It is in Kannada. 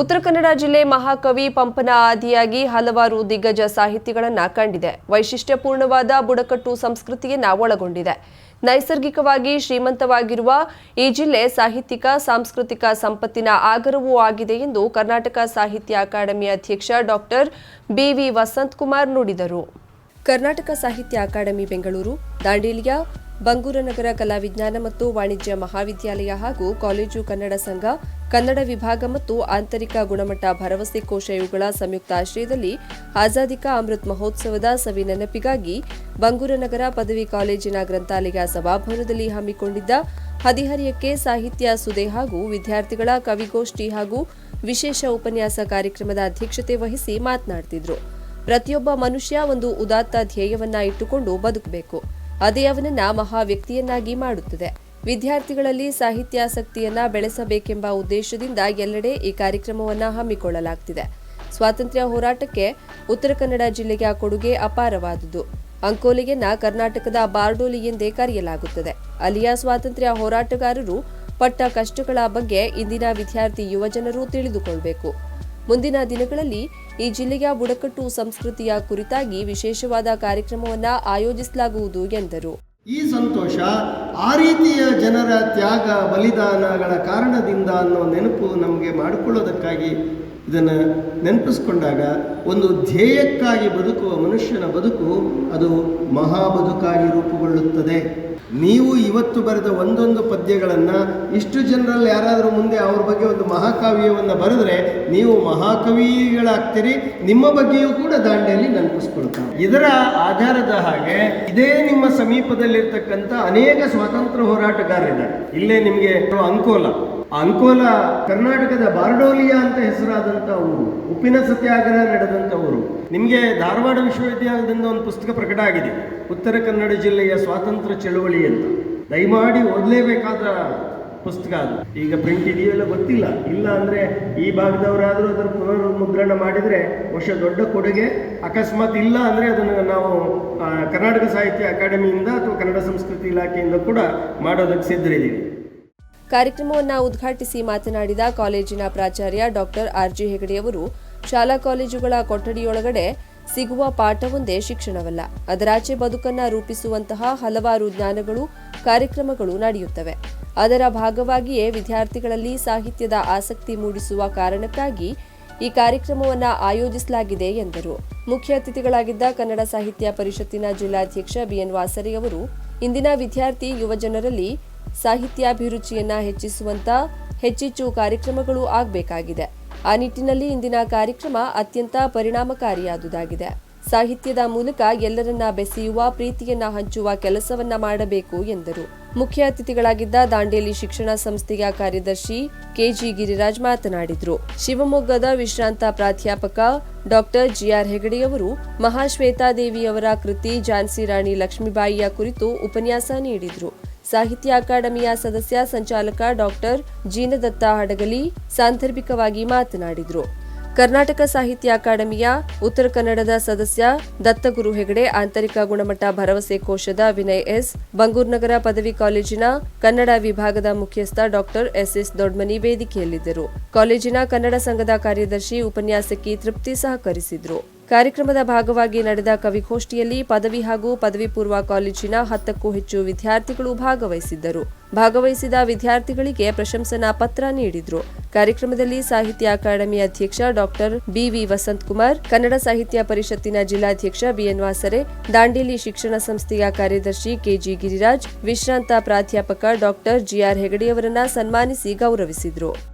ಉತ್ತರ ಕನ್ನಡ ಜಿಲ್ಲೆ ಮಹಾಕವಿ ಪಂಪನ ಆದಿಯಾಗಿ ಹಲವಾರು ದಿಗ್ಗಜ ಸಾಹಿತಿಗಳನ್ನು ಕಂಡಿದೆ. ವೈಶಿಷ್ಟ್ಯಪೂರ್ಣವಾದ ಬುಡಕಟ್ಟು ಸಂಸ್ಕೃತಿಯನ್ನ ಒಳಗೊಂಡಿದೆ. ನೈಸರ್ಗಿಕವಾಗಿ ಶ್ರೀಮಂತವಾಗಿರುವ ಈ ಜಿಲ್ಲೆ ಸಾಹಿತ್ಯಿಕ, ಸಾಂಸ್ಕೃತಿಕ ಸಂಪತ್ತಿನ ಆಗರವೂ ಆಗಿದೆ ಎಂದು ಕರ್ನಾಟಕ ಸಾಹಿತ್ಯ ಅಕಾಡೆಮಿ ಅಧ್ಯಕ್ಷ ಡಾಕ್ಟರ್ ಬಿವಿ ವಸಂತ್ ಕುಮಾರ್ ನುಡಿದರು. ಕರ್ನಾಟಕ ಸಾಹಿತ್ಯ ಅಕಾಡೆಮಿ ಬೆಂಗಳೂರು ದಾಂಡೇಲಿಯ ಬಂಗೂರನಗರ ಕಲಾ ವಿಜ್ಞಾನ ಮತ್ತು ವಾಣಿಜ್ಯ ಮಹಾವಿದ್ಯಾಲಯ ಹಾಗೂ ಕಾಲೇಜು ಕನ್ನಡ ಸಂಘ, ಕನ್ನಡ ವಿಭಾಗ ಮತ್ತು ಆಂತರಿಕ ಗುಣಮಟ್ಟ ಭರವಸೆ ಕೋಶ ಇವುಗಳ ಸಂಯುಕ್ತ ಆಶ್ರಯದಲ್ಲಿ ಆಜಾದಿಕಾ ಅಮೃತ್ ಮಹೋತ್ಸವದ ಸವಿ ನೆನಪಿಗಾಗಿ ಬಂಗೂರನಗರ ಪದವಿ ಕಾಲೇಜಿನ ಗ್ರಂಥಾಲಯ ಸಭಾಭವನದಲ್ಲಿ ಹಮ್ಮಿಕೊಂಡಿದ್ದ ಹದಿಹರಿಯಕ್ಕೆ ಸಾಹಿತ್ಯ ಸುದೆ ಹಾಗೂ ವಿದ್ಯಾರ್ಥಿಗಳ ಕವಿಗೋಷ್ಠಿ ಹಾಗೂ ವಿಶೇಷ ಉಪನ್ಯಾಸ ಕಾರ್ಯಕ್ರಮದ ಅಧ್ಯಕ್ಷತೆ ವಹಿಸಿ ಮಾತನಾಡುತ್ತಿದ್ದರು ಪ್ರತಿಯೊಬ್ಬ ಮನುಷ್ಯ ಒಂದು ಉದಾತ್ತ ಧ್ಯೇಯವನ್ನ ಇಟ್ಟುಕೊಂಡು ಬದುಕಬೇಕು. ಅದೇ ಅವನನ್ನ ಮಹಾ ವ್ಯಕ್ತಿಯನ್ನಾಗಿ ಮಾಡುತ್ತದೆ. ವಿದ್ಯಾರ್ಥಿಗಳಲ್ಲಿ ಸಾಹಿತ್ಯಾಸಕ್ತಿಯನ್ನ ಬೆಳೆಸಬೇಕೆಂಬ ಉದ್ದೇಶದಿಂದ ಎಲ್ಲೆಡೆ ಈ ಕಾರ್ಯಕ್ರಮವನ್ನ ಹಮ್ಮಿಕೊಳ್ಳಲಾಗ್ತಿದೆ. ಸ್ವಾತಂತ್ರ್ಯ ಹೋರಾಟಕ್ಕೆ ಉತ್ತರ ಕನ್ನಡ ಜಿಲ್ಲೆಯ ಕೊಡುಗೆ ಅಪಾರವಾದುದು. ಅಂಕೋಲೆಯನ್ನ ಕರ್ನಾಟಕದ ಬಾರ್ಡೋಲಿ ಎಂದೇ ಕರೆಯಲಾಗುತ್ತದೆ. ಅಲ್ಲಿಯ ಸ್ವಾತಂತ್ರ್ಯ ಹೋರಾಟಗಾರರು ಪಟ್ಟ ಕಷ್ಟಗಳ ಬಗ್ಗೆ ಇಂದಿನ ವಿದ್ಯಾರ್ಥಿ ಯುವಜನರು ತಿಳಿದುಕೊಳ್ಳಬೇಕು ಮುಂದಿನ ದಿನಗಳಲ್ಲಿ ಈ ಜಿಲ್ಲೆಯ ಬುಡಕಟ್ಟು ಸಂಸ್ಕೃತಿಯ ಕುರಿತಾಗಿ ವಿಶೇಷವಾದ ಕಾರ್ಯಕ್ರಮವನ್ನು ಆಯೋಜಿಸಲಾಗುವುದು ಎಂದರು. ಈ ಸಂತೋಷ ಆ ರೀತಿಯ ಜನರ ತ್ಯಾಗ ಬಲಿದಾನಗಳ ಕಾರಣದಿಂದ ಅನ್ನೋ ನೆನಪು ನಮಗೆ ಮಾಡಿಕೊಳ್ಳೋದಕ್ಕಾಗಿ ಇದನ್ನು ನೆನಪಿಸ್ಕೊಂಡಾಗ ಒಂದು ಧ್ಯೇಯಕ್ಕಾಗಿ ಬದುಕುವ ಮನುಷ್ಯನ ಬದುಕು ಅದು ಮಹಾ ಬದುಕಾಗಿ ರೂಪುಗೊಳ್ಳುತ್ತದೆ. ನೀವು ಇವತ್ತು ಬರೆದ ಒಂದೊಂದು ಪದ್ಯಗಳನ್ನು ಇಷ್ಟು ಜನರಲ್ಲಿ ಯಾರಾದರೂ ಮುಂದೆ ಅವ್ರ ಬಗ್ಗೆ ಒಂದು ಮಹಾಕಾವ್ಯವನ್ನು ಬರೆದ್ರೆ ನೀವು ಮಹಾಕವಿಗಳಾಗ್ತೀರಿ, ನಿಮ್ಮ ಬಗ್ಗೆಯೂ ಕೂಡ ದಾಂಡೆಯಲ್ಲಿ ನೆನಪಿಸ್ಕೊಳ್ತಾರೆ. ಇದರ ಆಧಾರದ ಹಾಗೆ ಇದೇ ನಿಮ್ಮ ಸಮೀಪದಲ್ಲಿರ್ತಕ್ಕಂಥ ಅನೇಕ ಸ್ವಾತಂತ್ರ್ಯ ಹೋರಾಟಗಾರರಿದ್ದಾರೆ. ಇಲ್ಲೇ ನಿಮಗೆ ಅಂಕೋಲ. ಅಂಕೋಲ ಕರ್ನಾಟಕದ ಬಾರ್ಡೋಲಿಯಾ ಅಂತ ಹೆಸರಾದಂಥ ಊರು, ಉಪ್ಪಿನ ಸತ್ಯಾಗ್ರಹ ನಡೆದಂಥ ಊರು. ನಿಮಗೆ ಧಾರವಾಡ ವಿಶ್ವವಿದ್ಯಾಲಯದಿಂದ ಒಂದು ಪುಸ್ತಕ ಪ್ರಕಟ ಆಗಿದೆ. ಉತ್ತರ ಕನ್ನಡ ಜಿಲ್ಲೆಯ ಸ್ವಾತಂತ್ರ್ಯ ಚಳುವಳಿ ಅಂತ. ದಯಮಾಡಿ ಓದಲೇಬೇಕಾದ ಪುಸ್ತಕ ಅದು. ಈಗ ಪ್ರಿಂಟ್ ಇದೆಯಲ್ಲ ಗೊತ್ತಿಲ್ಲ. ಇಲ್ಲ ಅಂದರೆ ಈ ಭಾಗದವರಾದರೂ ಅದರ ಪುನರ್ಮುದ್ರಣ ಮಾಡಿದರೆ ವರ್ಷ ದೊಡ್ಡ ಕೊಡುಗೆ. ಅಕಸ್ಮಾತ್ ಇಲ್ಲ ಅಂದರೆ ಅದನ್ನು ನಾವು ಕರ್ನಾಟಕ ಸಾಹಿತ್ಯ ಅಕಾಡೆಮಿಯಿಂದ ಅಥವಾ ಕನ್ನಡ ಸಂಸ್ಕೃತಿ ಇಲಾಖೆಯಿಂದ ಕೂಡ ಮಾಡೋದಕ್ಕೆ ಸಿದ್ಧರಿದ್ದೀವಿ. ಕಾರ್ಯಕ್ರಮವನ್ನು ಉದ್ಘಾಟಿಸಿ ಮಾತನಾಡಿದ ಕಾಲೇಜಿನ ಪ್ರಾಚಾರ್ಯ ಡಾಕ್ಟರ್ ಆರ್ಜಿ ಹೆಗಡೆಯವರು ಶಾಲಾ ಕಾಲೇಜುಗಳ ಕೊಠಡಿಯೊಳಗಡೆ ಸಿಗುವ ಪಾಠವೊಂದೇ ಶಿಕ್ಷಣವಲ್ಲ. ಅದರಾಚೆ ಬದುಕನ್ನ ರೂಪಿಸುವಂತಹ ಹಲವಾರು ಜ್ಞಾನಗಳು, ಕಾರ್ಯಕ್ರಮಗಳು ನಡೆಯುತ್ತವೆ. ಅದರ ಭಾಗವಾಗಿಯೇ ವಿದ್ಯಾರ್ಥಿಗಳಲ್ಲಿ ಸಾಹಿತ್ಯದ ಆಸಕ್ತಿ ಮೂಡಿಸುವ ಕಾರಣಕ್ಕಾಗಿ ಈ ಕಾರ್ಯಕ್ರಮವನ್ನು ಆಯೋಜಿಸಲಾಗಿದೆ ಎಂದರು. ಮುಖ್ಯ ಅತಿಥಿಗಳಾಗಿದ್ದ ಕನ್ನಡ ಸಾಹಿತ್ಯ ಪರಿಷತ್ತಿನ ಜಿಲ್ಲಾಧ್ಯಕ್ಷ ಬಿಎನ್ ವಾಸರಿ ಅವರು, ಇಂದಿನ ವಿದ್ಯಾರ್ಥಿ ಯುವಜನರಲ್ಲಿ ಸಾಹಿತ್ಯಾಭಿರುಚಿಯನ್ನ ಹೆಚ್ಚಿಸುವಂತ ಹೆಚ್ಚೆಚ್ಚು ಕಾರ್ಯಕ್ರಮಗಳು ಆಗಬೇಕಾಗಿದೆ. ಆ ನಿಟ್ಟಿನಲ್ಲಿ ಇಂದಿನ ಕಾರ್ಯಕ್ರಮ ಅತ್ಯಂತ ಪರಿಣಾಮಕಾರಿಯಾದುದಾಗಿದೆ. ಸಾಹಿತ್ಯದ ಮೂಲಕ ಎಲ್ಲರನ್ನ ಬೆಸೆಯುವ, ಪ್ರೀತಿಯನ್ನ ಹಂಚುವ ಕೆಲಸವನ್ನ ಮಾಡಬೇಕು ಎಂದರು. ಮುಖ್ಯ ಅತಿಥಿಗಳಾಗಿದ್ದ ದಾಂಡೇಲಿ ಶಿಕ್ಷಣ ಸಂಸ್ಥೆಯ ಕಾರ್ಯದರ್ಶಿ ಕೆಜಿ ಗಿರಿರಾಜ್ ಮಾತನಾಡಿದರು. ಶಿವಮೊಗ್ಗದ ವಿಶ್ರಾಂತ ಪ್ರಾಧ್ಯಾಪಕ ಡಾಕ್ಟರ್ ಜಿಆರ್ ಹೆಗಡೆಯವರು ಮಹಾಶ್ವೇತಾದೇವಿಯವರ ಕೃತಿ, ಝಾನ್ಸಿ ರಾಣಿ ಲಕ್ಷ್ಮೀಬಾಯಿಯ ಕುರಿತು ಉಪನ್ಯಾಸ ನೀಡಿದರು. ಸಾಹಿತ್ಯ ಅಕಾಡೆಮಿಯ ಸದಸ್ಯ ಸಂಚಾಲಕ ಡಾಕ್ಟರ್ ಜೀನದತ್ತ ಹಡಗಲಿ ಸಾಂದರ್ಭಿಕವಾಗಿ ಮಾತನಾಡಿದರು. ಕರ್ನಾಟಕ ಸಾಹಿತ್ಯ ಅಕಾಡೆಮಿಯ ಉತ್ತರ ಕನ್ನಡದ ಸದಸ್ಯ ದತ್ತಗುರು ಹೆಗಡೆ ಆಂತರಿಕ ಗುಣಮಟ್ಟ ಭರವಸೆ ಕೋಶದ ವಿನಯ್ ಎಸ್ ಬಂಗೂರ್ನಗರ ಪದವಿ ಕಾಲೇಜಿನ ಕನ್ನಡ ವಿಭಾಗದ ಮುಖ್ಯಸ್ಥ ಡಾಕ್ಟರ್ ಎಸ್ಎಸ್ ದೊಡ್ಮನಿ ವೇದಿಕೆಯಲ್ಲಿದ್ದರು. ಕಾಲೇಜಿನ ಕನ್ನಡ ಸಂಘದ ಕಾರ್ಯದರ್ಶಿ ಉಪನ್ಯಾಸಕಿ ತೃಪ್ತಿ ಸಹಕರಿಸಿದ್ರು. ಕಾರ್ಯಕ್ರಮದ ಭಾಗವಾಗಿ ನಡೆದ ಕವಿಗೋಷ್ಠಿಯಲ್ಲಿ ಪದವಿ ಹಾಗೂ ಪದವಿ ಪೂರ್ವ ಕಾಲೇಜಿನ ಹತ್ತಕ್ಕೂ ಹೆಚ್ಚು ವಿದ್ಯಾರ್ಥಿಗಳು ಭಾಗವಹಿಸಿದ್ದರು. ಭಾಗವಹಿಸಿದ ವಿದ್ಯಾರ್ಥಿಗಳಿಗೆ ಪ್ರಶಂಸನಾ ಪತ್ರ ನೀಡಿದ್ರು. ಕಾರ್ಯಕ್ರಮದಲ್ಲಿ ಸಾಹಿತ್ಯ ಅಕಾಡೆಮಿ ಅಧ್ಯಕ್ಷ doctor B V Vasanth Kumar Kannada Sahitya ಪರಿಷತ್ತಿನ ಜಿಲ್ಲಾಧ್ಯಕ್ಷ ಬಿಎನ್ ವಾಸರೆ, ದಾಂಡೇಲಿ ಶಿಕ್ಷಣ ಸಂಸ್ಥೆಯ ಕಾರ್ಯದರ್ಶಿ ಕೆಜಿ ಗಿರಿರಾಜ್, ವಿಶ್ರಾಂತ ಪ್ರಾಧ್ಯಾಪಕ ಡಾಕ್ಟರ್ ಜಿಆರ್ ಹೆಗಡೆಯವರನ್ನ ಸನ್ಮಾನಿಸಿ ಗೌರವಿಸಿದ್ರು.